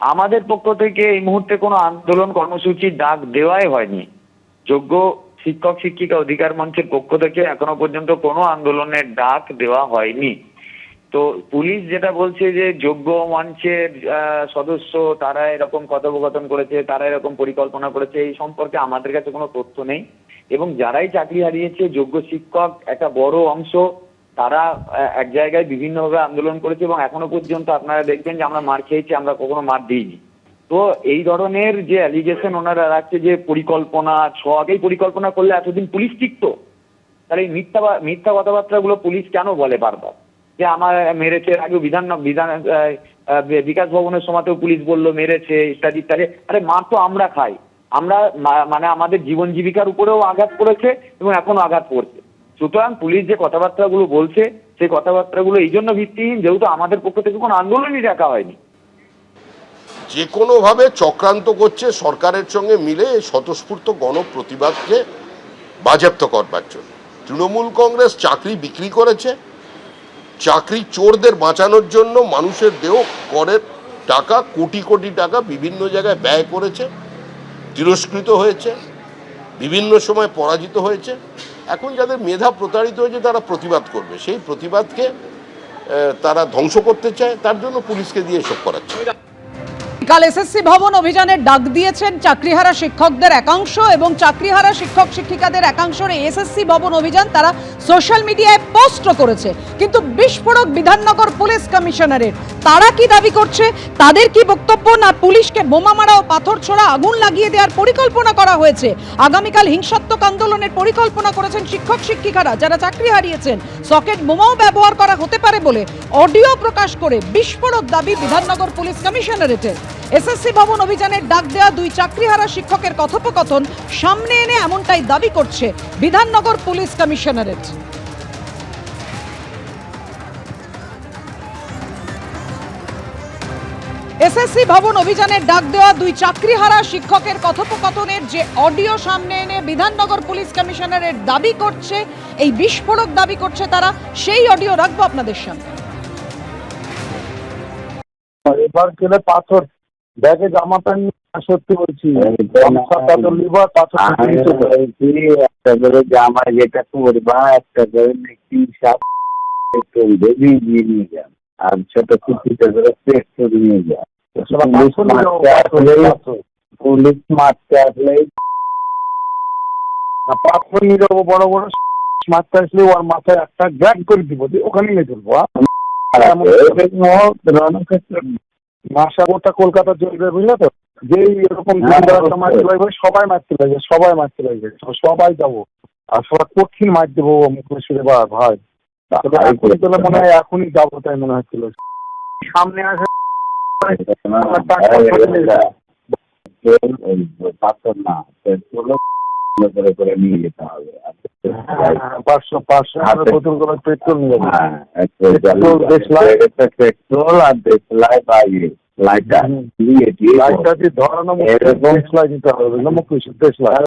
আমাদের পক্ষ থেকে এই মুহূর্তে কোনো আন্দোলন কর্মসূচির ডাক দেওয়াই হয়নি। যোগ্য শিক্ষক, শিক্ষিকা অধিকার মঞ্চের পক্ষ থেকে এখনও পর্যন্ত কোনো আন্দোলনের ডাক দেওয়া হয়নি। তো পুলিশ যেটা বলছে যে যোগ্য মঞ্চের সদস্য তারা এরকম কথোপকথন করেছে, তারা এরকম পরিকল্পনা করেছে, এই সম্পর্কে আমাদের কাছে কোনো তথ্য নেই। এবং যারাই চাকরি হারিয়েছে, যোগ্য শিক্ষক একটা বড় অংশ তারা এক জায়গায় বিভিন্নভাবে আন্দোলন করেছে এবং এখনও পর্যন্ত আপনারা দেখবেন যে আমরা মার খেয়েছি, আমরা কখনো মার দিইনি। তো এই ধরনের যে অ্যালিগেশন ওনারা রাখছে যে পরিকল্পনা ছ আগেই পরিকল্পনা করলে এতদিন পুলিশ টিকতো। তাহলে এই মিথ্যা মিথ্যা কথাবার্তাগুলো পুলিশ কেন বলে বারবার? যে আমার মেরেছে আগেও বিধান বিধান বিকাশ ভবনের সময়তেও পুলিশ বলল মেরেছে, ইত্যাদি ইত্যাদি। আরে মার তো আমরা খাই। আমরা মানে আমাদের জীবন জীবিকার উপরেও আঘাত করেছে এবং এখনও আঘাত করছে। সুতরাং পুলিশ যে কথাবার্তাগুলো বলছে, সেই কথাবার্তাগুলো এই জন্য ভিত্তিহীন, যেহেতু আমাদের পক্ষ থেকে কোনো আন্দোলনই রাখা হয়নি। যে কোনোভাবে চক্রান্ত করছে সরকারের সঙ্গে মিলে স্বতঃস্ফূর্ত গণপ্রতিবাদকে বাজেয়াপ্ত করবার জন্য। তৃণমূল কংগ্রেস চাকরি বিক্রি করেছে, চাকরি চোরদের বাঁচানোর জন্য মানুষের দেহ করের টাকা, কোটি কোটি টাকা বিভিন্ন জায়গায় ব্যয় করেছে, তিরস্কৃত হয়েছে, বিভিন্ন সময় পরাজিত হয়েছে। এখন যাদের মেধা প্রতারিত হয়েছে, তারা প্রতিবাদ করবে। সেই প্রতিবাদকে তারা ধ্বংস করতে চায়, তার জন্য পুলিশকে দিয়ে এসব করাচ্ছে। কাল এসএসসি ভবন অভিযানের ডাক দিয়েছেন চাকরিহারা শিক্ষকদের একাংশ এবং চাকরিহারা শিক্ষক শিক্ষিকাদের একাংশের এসএসসি ভবন অভিযান তারা সোশ্যাল মিডিয়ায় পোস্ট করেছে। কিন্তু বিস্ফোরক বিধাননগর পুলিশ কমিশনারের তারা কি দাবি করছে? তাদের কি বক্তব্য? না পুলিশকে বোমা মারা ও পাথর ছোড়া আগুন লাগিয়ে দেওয়ার পরিকল্পনা করা হয়েছে? আগামীকাল হিংসাত্মক আন্দোলনের পরিকল্পনা করেছেন শিক্ষক শিক্ষিকারা যারা চাকরি হারিয়েছেন। সকেট বোমাও ব্যবহার করা হতে পারে বলে অডিও প্রকাশ করে বিস্ফোরক দাবি বিধাননগর পুলিশ কমিশনারেটের। এসএসসি ভবন অভিযানের ডাক দেওয়া দুই চাকরিহারা শিক্ষকের কথোপকথন সামনে এনে এমনটাই দাবি করছে বিধাননগর পুলিশ কমিশনারেট। এসএসসি ভবন অভিযানের ডাক দেওয়া দুই চাকরিহারা শিক্ষকের কথোপকথনের যে অডিও সামনে এনে বিধাননগর পুলিশ কমিশনারের দাবি করছে এই বিস্ফোরক দাবি করছে তারা সেই অডিও রাখব আপনাদের সামনে। এবার গেলে পাথর ব্যাগে জামা প্যান্ট সত্যি বলছি। লিভার পাথর একটা করে জামা যেটা করবা একটা করে মিষ্টি সাপ চলবে নিয়ে যান। আর ছোট কুচিটা করে পেস্ট নিয়ে যান। পুলিশ পাথর নিয়ে যাব, মারতে পাথর, পাথর। পুলিশ মারতে আসলেই না, পাথর নিয়ে যাব বড় বড় মারতে আসলে ওর মাথায় একটা গ্যাগ করে দিব ওখানে নিয়ে চলবো রণক্ষেত্র গোটা কলকাতা চলবে বুঝলে তো যেই এরকম হ্যাঁ। মারতে লাগবে সবাই মারতে লাগবে সবাই মারতে লাগবে সবাই যাব। আর সবাই কঠিন মার দেবো বা ভাই। মনে হয় এখনই যাব তাই মনে হচ্ছিল। সামনে আসে পাথর না পেট্রোল করে করে নিয়ে হবে হ্যাঁ, পাঁচশো পেট্রোল নিয়ে হ্যাঁ পেট্রোল, দেশলাই। পেট্রোল আর দেশলাই বা ইয়ে লাইটার দিয়ে ধরানো এরকম- দেশলাই মুখ দেশলাই